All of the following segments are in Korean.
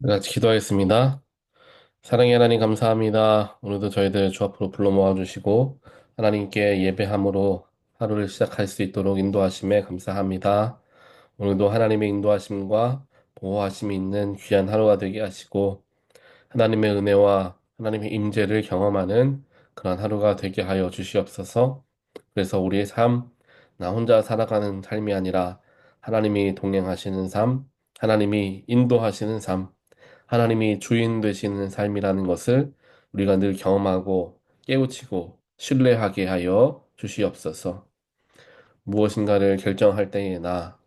네, 같이 기도하겠습니다. 사랑의 하나님 감사합니다. 오늘도 저희들 주 앞으로 불러 모아주시고 하나님께 예배함으로 하루를 시작할 수 있도록 인도하심에 감사합니다. 오늘도 하나님의 인도하심과 보호하심이 있는 귀한 하루가 되게 하시고 하나님의 은혜와 하나님의 임재를 경험하는 그런 하루가 되게 하여 주시옵소서. 그래서 우리의 삶, 나 혼자 살아가는 삶이 아니라 하나님이 동행하시는 삶, 하나님이 인도하시는 삶, 하나님이 주인 되시는 삶이라는 것을 우리가 늘 경험하고 깨우치고 신뢰하게 하여 주시옵소서. 무엇인가를 결정할 때에나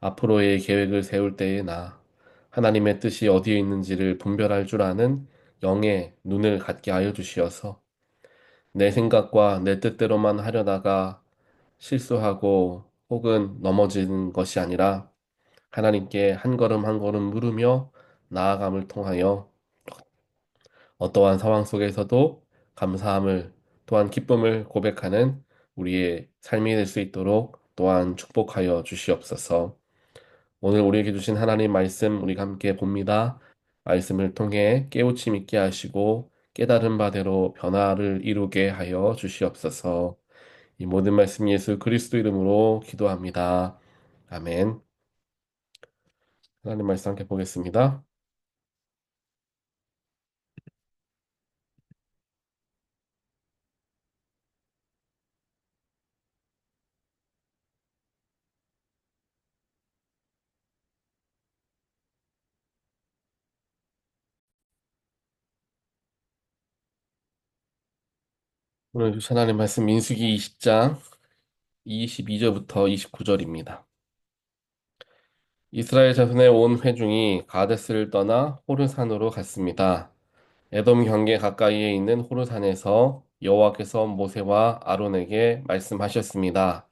앞으로의 계획을 세울 때에나 하나님의 뜻이 어디에 있는지를 분별할 줄 아는 영의 눈을 갖게 하여 주시어서 내 생각과 내 뜻대로만 하려다가 실수하고 혹은 넘어지는 것이 아니라 하나님께 한 걸음 한 걸음 물으며 나아감을 통하여 어떠한 상황 속에서도 감사함을 또한 기쁨을 고백하는 우리의 삶이 될 수 있도록 또한 축복하여 주시옵소서. 오늘 우리에게 주신 하나님 말씀 우리가 함께 봅니다. 말씀을 통해 깨우침 있게 하시고 깨달은 바대로 변화를 이루게 하여 주시옵소서. 이 모든 말씀 예수 그리스도 이름으로 기도합니다. 아멘. 하나님 말씀 함께 보겠습니다. 오늘 주신 하나님 말씀 민수기 20장 22절부터 29절입니다. 이스라엘 자손의 온 회중이 가데스를 떠나 호르산으로 갔습니다. 에돔 경계 가까이에 있는 호르산에서 여호와께서 모세와 아론에게 말씀하셨습니다.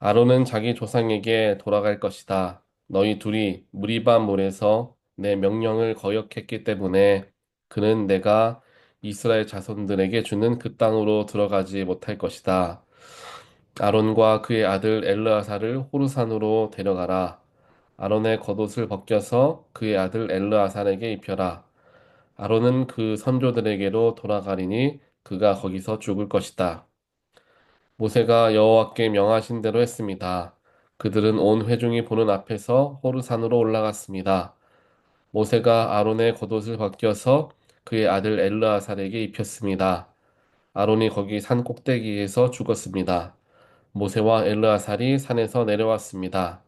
아론은 자기 조상에게 돌아갈 것이다. 너희 둘이 무리바 물에서 내 명령을 거역했기 때문에 그는 내가 이스라엘 자손들에게 주는 그 땅으로 들어가지 못할 것이다. 아론과 그의 아들 엘르아사를 호르산으로 데려가라. 아론의 겉옷을 벗겨서 그의 아들 엘르아살에게 입혀라. 아론은 그 선조들에게로 돌아가리니 그가 거기서 죽을 것이다. 모세가 여호와께 명하신 대로 했습니다. 그들은 온 회중이 보는 앞에서 호르산으로 올라갔습니다. 모세가 아론의 겉옷을 벗겨서 그의 아들 엘르아살에게 입혔습니다. 아론이 거기 산 꼭대기에서 죽었습니다. 모세와 엘르아살이 산에서 내려왔습니다.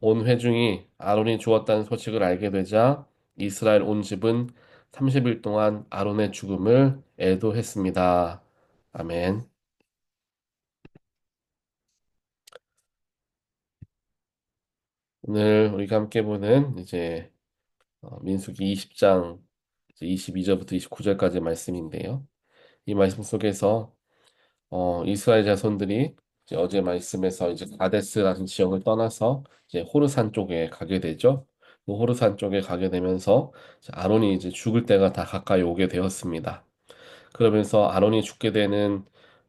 온 회중이 아론이 죽었다는 소식을 알게 되자 이스라엘 온 집은 30일 동안 아론의 죽음을 애도했습니다. 아멘. 오늘 우리가 함께 보는 이제 어, 민수기 20장 22절부터 29절까지 말씀인데요. 이 말씀 속에서 어, 이스라엘 자손들이 어제 말씀에서 이제 가데스라는 지역을 떠나서 이제 호르산 쪽에 가게 되죠. 그 호르산 쪽에 가게 되면서 아론이 이제 죽을 때가 다 가까이 오게 되었습니다. 그러면서 아론이 죽게 되는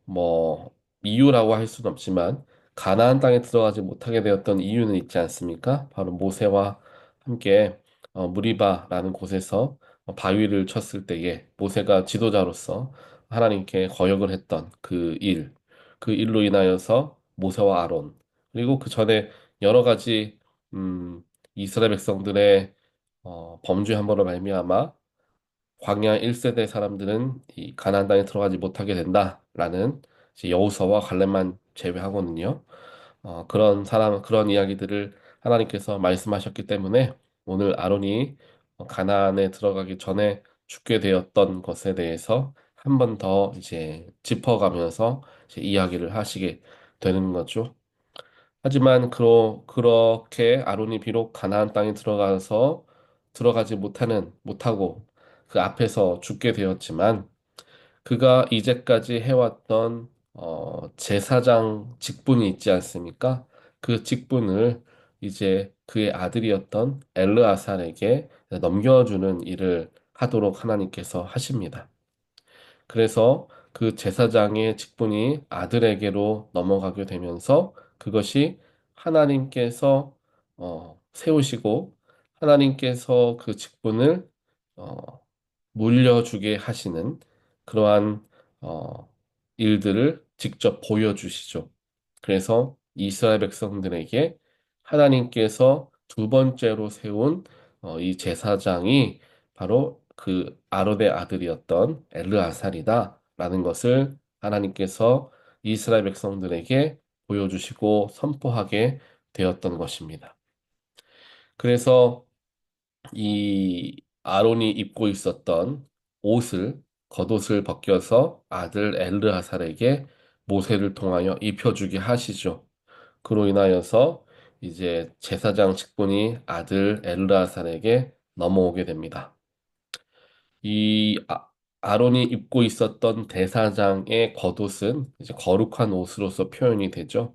뭐 이유라고 할 수는 없지만 가나안 땅에 들어가지 못하게 되었던 이유는 있지 않습니까? 바로 모세와 함께 어, 무리바라는 곳에서 어, 바위를 쳤을 때에 모세가 지도자로서 하나님께 거역을 했던 그 일, 그 일로 인하여서 모세와 아론 그리고 그 전에 여러 가지 음, 이스라엘 백성들의 어, 범죄 함으로 말미암아 광야 1세대 사람들은 이 가나안 땅에 들어가지 못하게 된다라는 여호수아와 갈렙만 제외하고는요. 어, 그런 사람 그런 이야기들을 하나님께서 말씀하셨기 때문에 오늘 아론이 어, 가나안에 들어가기 전에 죽게 되었던 것에 대해서 한 번 더 이제 짚어가면서 이제 이야기를 하시게 되는 거죠. 하지만 그러, 그렇게 아론이 비록 가나안 땅에 들어가서 들어가지 못하는 못하고 그 앞에서 죽게 되었지만 그가 이제까지 해왔던 어, 제사장 직분이 있지 않습니까? 그 직분을 이제 그의 아들이었던 엘르아살에게 넘겨주는 일을 하도록 하나님께서 하십니다. 그래서 그 제사장의 직분이 아들에게로 넘어가게 되면서 그것이 하나님께서 어, 세우시고 하나님께서 그 직분을 어, 물려주게 하시는 그러한 어, 일들을 직접 보여주시죠. 그래서 이스라엘 백성들에게 하나님께서 두 번째로 세운 어, 이 제사장이 바로 그 아론의 아들이었던 엘르아살이다라는 것을 하나님께서 이스라엘 백성들에게 보여주시고 선포하게 되었던 것입니다. 그래서 이 아론이 입고 있었던 옷을 겉옷을 벗겨서 아들 엘르하살에게 모세를 통하여 입혀주게 하시죠. 그로 인하여서 이제 제사장 직분이 아들 엘르하살에게 넘어오게 됩니다. 이 아, 아론이 입고 있었던 대사장의 겉옷은 이제 거룩한 옷으로서 표현이 되죠.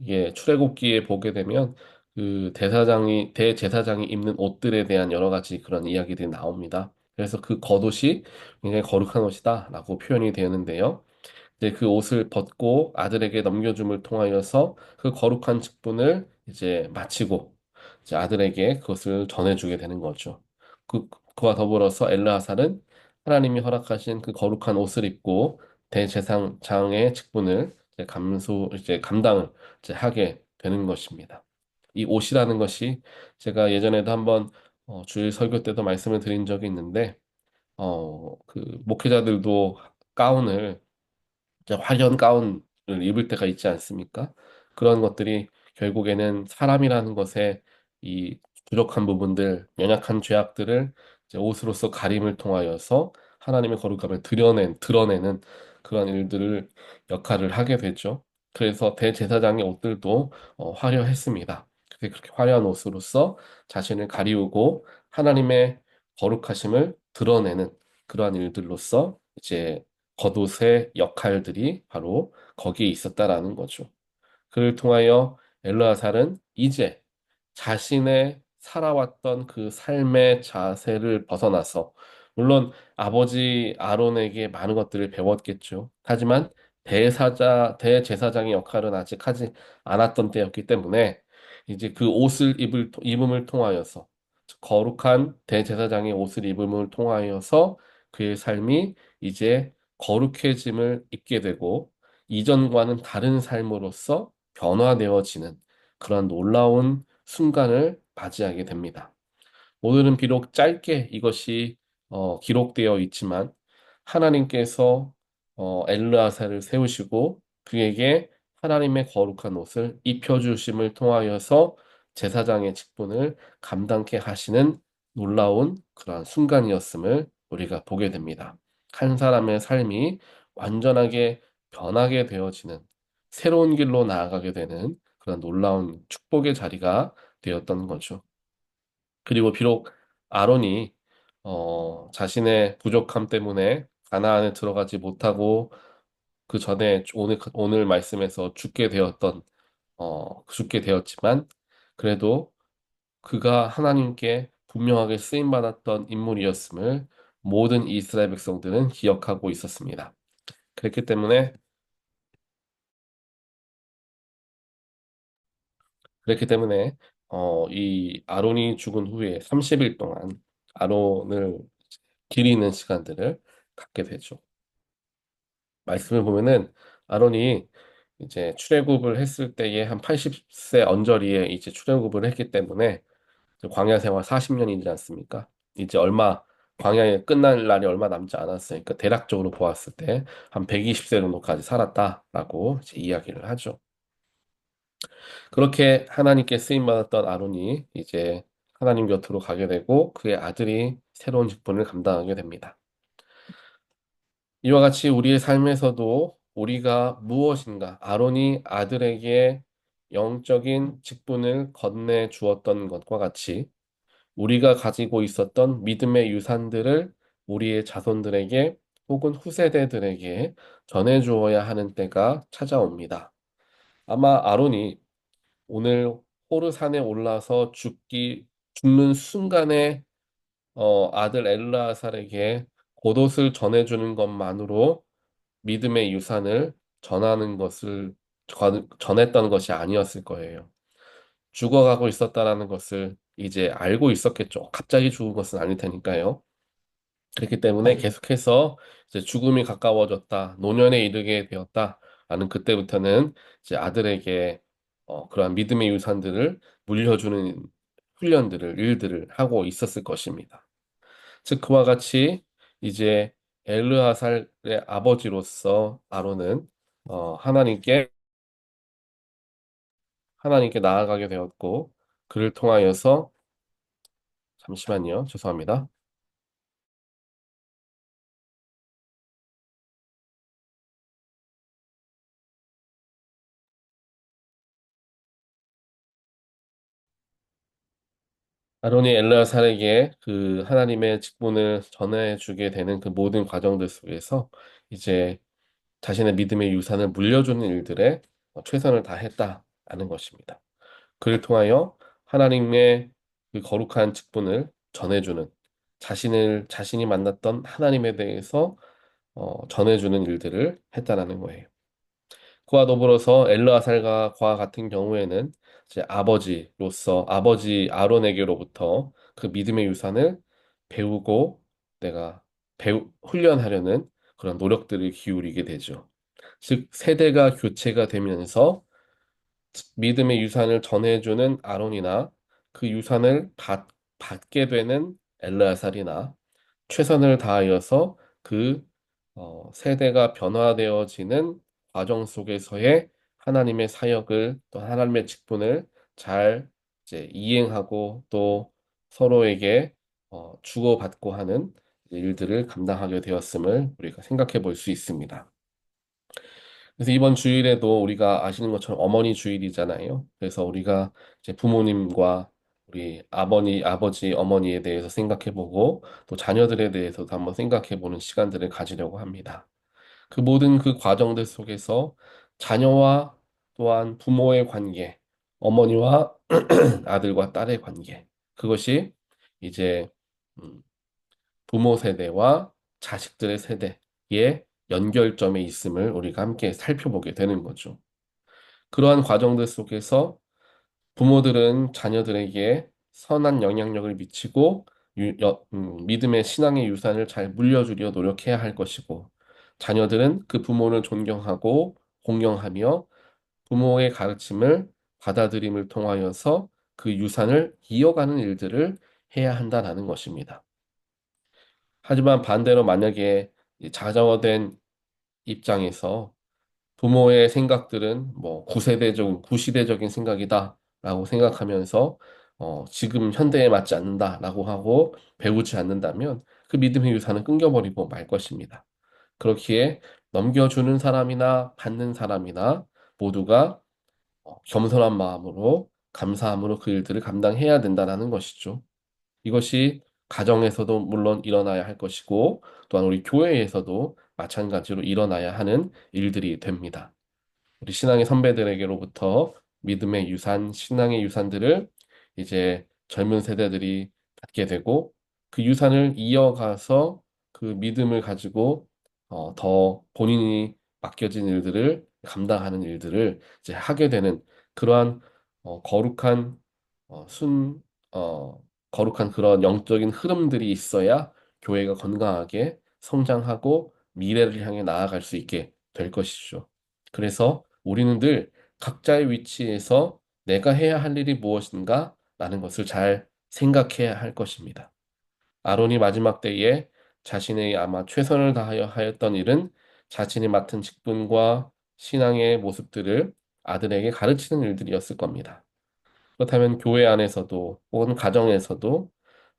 이게 출애굽기에 보게 되면 그 대사장이 대제사장이 입는 옷들에 대한 여러 가지 그런 이야기들이 나옵니다. 그래서 그 겉옷이 굉장히 거룩한 옷이다라고 표현이 되는데요. 이제 그 옷을 벗고 아들에게 넘겨줌을 통하여서 그 거룩한 직분을 이제 마치고 이제 아들에게 그것을 전해주게 되는 거죠. 그, 그와 더불어서 엘르하살은 하나님이 허락하신 그 거룩한 옷을 입고 대제사장의 직분을 이제 감수 이제 감당을 이제 하게 되는 것입니다. 이 옷이라는 것이 제가 예전에도 한번 어, 주일 설교 때도 말씀을 드린 적이 있는데 어, 그 목회자들도 가운을 이제 화려한 가운을 입을 때가 있지 않습니까? 그런 것들이 결국에는 사람이라는 것의 이 부족한 부분들, 연약한 죄악들을 옷으로서 가림을 통하여서 하나님의 거룩함을 드러낸, 드러내는 그런 일들을 역할을 하게 되죠. 그래서 대제사장의 옷들도 어, 화려했습니다. 그렇게 화려한 옷으로서 자신을 가리우고 하나님의 거룩하심을 드러내는 그러한 일들로서 이제 겉옷의 역할들이 바로 거기에 있었다라는 거죠. 그를 통하여 엘르아살은 이제 자신의 살아왔던 그 삶의 자세를 벗어나서 물론 아버지 아론에게 많은 것들을 배웠겠죠. 하지만 대사자 대제사장의 역할은 아직 하지 않았던 때였기 때문에 이제 그 옷을 입을 입음을 통하여서 거룩한 대제사장의 옷을 입음을 통하여서 그의 삶이 이제 거룩해짐을 입게 되고 이전과는 다른 삶으로서 변화되어지는 그런 놀라운 순간을 맞이하게 됩니다. 오늘은 비록 짧게 이것이 어, 기록되어 있지만 하나님께서 어, 엘르아사를 세우시고 그에게 하나님의 거룩한 옷을 입혀주심을 통하여서 제사장의 직분을 감당케 하시는 놀라운 그러한 순간이었음을 우리가 보게 됩니다. 한 사람의 삶이 완전하게 변하게 되어지는 새로운 길로 나아가게 되는 그런 놀라운 축복의 자리가 되었던 거죠. 그리고 비록 아론이 어, 자신의 부족함 때문에 가나안에 들어가지 못하고 그 전에 오늘 오늘 말씀에서 죽게 되었던 어, 죽게 되었지만 그래도 그가 하나님께 분명하게 쓰임 받았던 인물이었음을 모든 이스라엘 백성들은 기억하고 있었습니다. 그렇기 때문에 그렇기 때문에 어, 이 아론이 죽은 후에 30일 동안 아론을 기리는 시간들을 갖게 되죠. 말씀을 보면은 아론이 이제 출애굽을 했을 때에 한 80세 언저리에 이제 출애굽을 했기 때문에 광야 생활 40년이지 않습니까? 이제 얼마 광야에 끝날 날이 얼마 남지 않았으니까 대략적으로 보았을 때 한 120세 정도까지 살았다라고 이야기를 하죠. 그렇게 하나님께 쓰임 받았던 아론이 이제 하나님 곁으로 가게 되고 그의 아들이 새로운 직분을 감당하게 됩니다. 이와 같이 우리의 삶에서도 우리가 무엇인가 아론이 아들에게 영적인 직분을 건네 주었던 것과 같이 우리가 가지고 있었던 믿음의 유산들을 우리의 자손들에게 혹은 후세대들에게 전해 주어야 하는 때가 찾아옵니다. 아마 아론이 오늘 호르산에 올라서 죽기 죽는 순간에 어, 아들 엘르아살에게 겉옷을 전해주는 것만으로 믿음의 유산을 전하는 것을 전- 전했던 것이 아니었을 거예요. 죽어가고 있었다라는 것을 이제 알고 있었겠죠. 갑자기 죽은 것은 아닐 테니까요. 그렇기 때문에 계속해서 이제 죽음이 가까워졌다, 노년에 이르게 되었다 라는 그때부터는 이제 아들에게 어, 그러한 믿음의 유산들을 물려주는 훈련들을, 일들을 하고 있었을 것입니다. 즉 그와 같이 이제 엘르하살의 아버지로서 아론은 어, 하나님께 하나님께 나아가게 되었고 그를 통하여서 잠시만요. 죄송합니다. 아론이 엘르야살에게 그 하나님의 직분을 전해주게 되는 그 모든 과정들 속에서 이제 자신의 믿음의 유산을 물려주는 일들에 최선을 다했다라는 것입니다. 그를 통하여 하나님의 그 거룩한 직분을 전해주는 자신을 자신이 만났던 하나님에 대해서 어, 전해주는 일들을 했다라는 거예요. 그와 더불어서 엘르아살과 과 같은 경우에는 이제 아버지로서 아버지 아론에게로부터 그 믿음의 유산을 배우고 내가 배우, 훈련하려는 그런 노력들을 기울이게 되죠. 즉 세대가 교체가 되면서 믿음의 유산을 전해주는 아론이나 그 유산을 받, 받게 되는 엘르아살이나 최선을 다하여서 그 어, 세대가 변화되어지는 과정 속에서의 하나님의 사역을 또 하나님의 직분을 잘 이제 이행하고 또 서로에게 어, 주고받고 하는 일들을 감당하게 되었음을 우리가 생각해 볼 수 있습니다. 그래서 이번 주일에도 우리가 아시는 것처럼 어머니 주일이잖아요. 그래서 우리가 이제 부모님과 우리 아버니, 아버지, 어머니에 대해서 생각해 보고 또 자녀들에 대해서도 한번 생각해 보는 시간들을 가지려고 합니다. 그 모든 그 과정들 속에서 자녀와 또한 부모의 관계, 어머니와 아들과 딸의 관계, 그것이 이제 음, 부모 세대와 자식들의 세대의 연결점에 있음을 우리가 함께 살펴보게 되는 거죠. 그러한 과정들 속에서 부모들은 자녀들에게 선한 영향력을 미치고 유, 여, 음, 믿음의 신앙의 유산을 잘 물려주려 노력해야 할 것이고 자녀들은 그 부모를 존경하고 공경하며 부모의 가르침을 받아들임을 통하여서 그 유산을 이어가는 일들을 해야 한다는 것입니다. 하지만 반대로 만약에 자자화된 입장에서 부모의 생각들은 뭐 구세대적, 구시대적인 생각이다라고 생각하면서 어, 지금 현대에 맞지 않는다라고 하고 배우지 않는다면 그 믿음의 유산은 끊겨버리고 말 것입니다. 그렇기에 넘겨주는 사람이나 받는 사람이나 모두가 어, 겸손한 마음으로 감사함으로 그 일들을 감당해야 된다는 것이죠. 이것이 가정에서도 물론 일어나야 할 것이고 또한 우리 교회에서도 마찬가지로 일어나야 하는 일들이 됩니다. 우리 신앙의 선배들에게로부터 믿음의 유산, 신앙의 유산들을 이제 젊은 세대들이 갖게 되고 그 유산을 이어가서 그 믿음을 가지고 어, 더 본인이 맡겨진 일들을 감당하는 일들을 이제 하게 되는 그러한 어, 거룩한 어, 순 어, 거룩한 그런 영적인 흐름들이 있어야 교회가 건강하게 성장하고 미래를 향해 나아갈 수 있게 될 것이죠. 그래서 우리는 늘 각자의 위치에서 내가 해야 할 일이 무엇인가 라는 것을 잘 생각해야 할 것입니다. 아론이 마지막 때에 자신의 아마 최선을 다하여 하였던 일은 자신이 맡은 직분과 신앙의 모습들을 아들에게 가르치는 일들이었을 겁니다. 그렇다면 교회 안에서도 혹은 가정에서도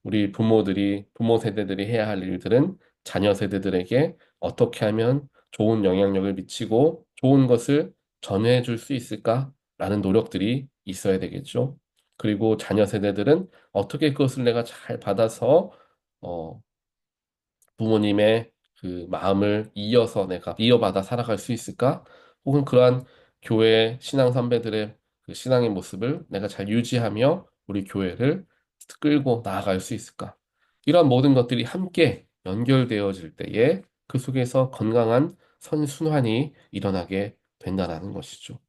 우리 부모들이, 부모 세대들이 해야 할 일들은 자녀 세대들에게 어떻게 하면 좋은 영향력을 미치고 좋은 것을 전해 줄 수 있을까라는 노력들이 있어야 되겠죠. 그리고 자녀 세대들은 어떻게 그것을 내가 잘 받아서 어, 부모님의 그 마음을 이어서 내가 이어받아 살아갈 수 있을까? 혹은 그러한 교회 신앙 선배들의 그 신앙의 모습을 내가 잘 유지하며 우리 교회를 끌고 나아갈 수 있을까? 이런 모든 것들이 함께 연결되어질 때에 그 속에서 건강한 선순환이 일어나게 된다는 것이죠.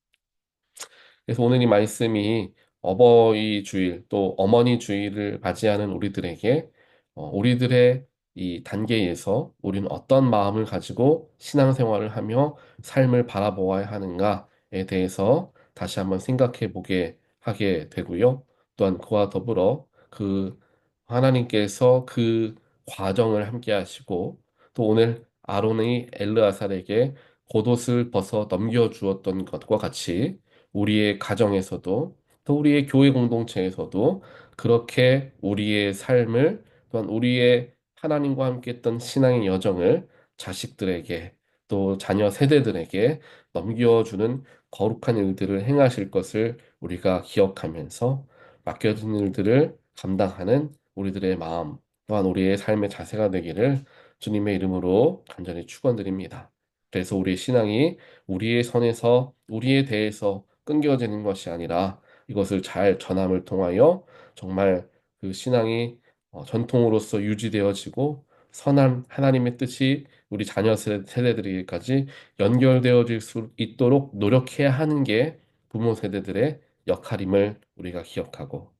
그래서 오늘 이 말씀이 어버이 주일 또 어머니 주일을 맞이하는 우리들에게 어, 우리들의 이 단계에서 우리는 어떤 마음을 가지고 신앙생활을 하며 삶을 바라보아야 하는가에 대해서 다시 한번 생각해 보게 하게 되고요. 또한 그와 더불어 그 하나님께서 그 과정을 함께 하시고 또 오늘 아론이 엘르아살에게 겉옷을 벗어 넘겨 주었던 것과 같이 우리의 가정에서도 또 우리의 교회 공동체에서도 그렇게 우리의 삶을 또한 우리의 하나님과 함께 했던 신앙의 여정을 자식들에게 또 자녀 세대들에게 넘겨주는 거룩한 일들을 행하실 것을 우리가 기억하면서 맡겨진 일들을 감당하는 우리들의 마음 또한 우리의 삶의 자세가 되기를 주님의 이름으로 간절히 축원드립니다. 그래서 우리의 신앙이 우리의 선에서 우리에 대해서 끊겨지는 것이 아니라 이것을 잘 전함을 통하여 정말 그 신앙이 어, 전통으로서 유지되어지고 선한 하나님의 뜻이 우리 자녀 세- 세대들에게까지 연결되어질 수 있도록 노력해야 하는 게 부모 세대들의 역할임을 우리가 기억하고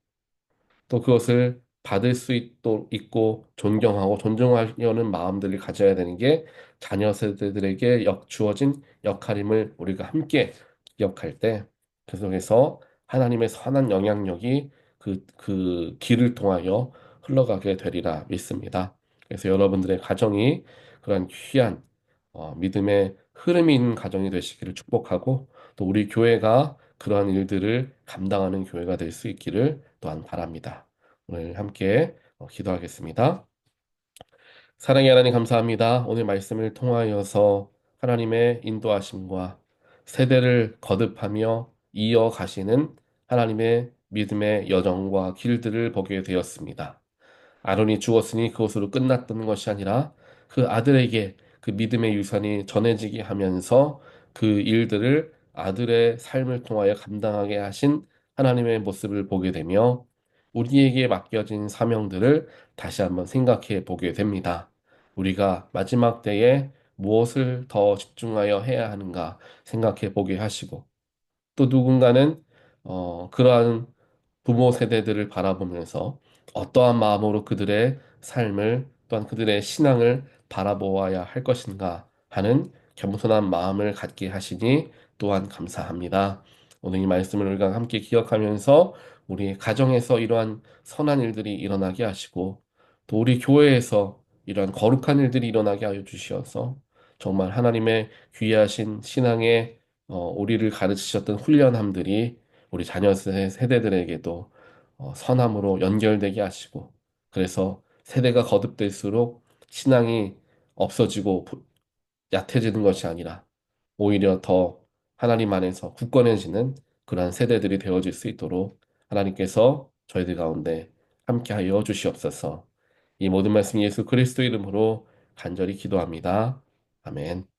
또 그것을 받을 수 있도, 있고 존경하고 존중하려는 마음들을 가져야 되는 게 자녀 세대들에게 역, 주어진 역할임을 우리가 함께 기억할 때그 속에서 하나님의 선한 영향력이 그, 그 길을 통하여 흘러가게 되리라 믿습니다. 그래서 여러분들의 가정이 그런 귀한 어, 믿음의 있는 가정이 되시기를 축복하고 또 우리 교회가 그러한 일들을 감당하는 교회가 될 수 있기를 또한 바랍니다. 오늘 함께 어, 기도하겠습니다. 사랑의 하나님 감사합니다. 오늘 말씀을 통하여서 하나님의 인도하심과 세대를 거듭하며 이어가시는 하나님의 믿음의 여정과 길들을 보게 되었습니다. 아론이 죽었으니 그것으로 끝났던 것이 아니라 그 아들에게 그 믿음의 유산이 전해지게 하면서 그 일들을 아들의 삶을 통하여 감당하게 하신 하나님의 모습을 보게 되며 우리에게 맡겨진 사명들을 다시 한번 생각해 보게 됩니다. 우리가 마지막 때에 무엇을 더 집중하여 해야 하는가 생각해 보게 하시고 또 누군가는 어, 그러한 부모 세대들을 바라보면서 어떠한 마음으로 그들의 삶을 또한 그들의 신앙을 바라보아야 할 것인가 하는 겸손한 마음을 갖게 하시니 또한 감사합니다. 오늘 이 말씀을 우리가 함께 기억하면서 우리 가정에서 이러한 선한 일들이 일어나게 하시고 또 우리 교회에서 이러한 거룩한 일들이 일어나게 하여 주시어서 정말 하나님의 귀하신 신앙의 어, 우리를 가르치셨던 훈련함들이 우리 자녀 세- 세대들에게도 어, 선함으로 연결되게 하시고 그래서 세대가 거듭될수록 신앙이 없어지고 부- 얕아지는 것이 아니라 오히려 더 하나님 안에서 굳건해지는 그러한 세대들이 되어질 수 있도록 하나님께서 저희들 가운데 함께하여 주시옵소서. 이 모든 말씀 예수 그리스도 이름으로 간절히 기도합니다. 아멘.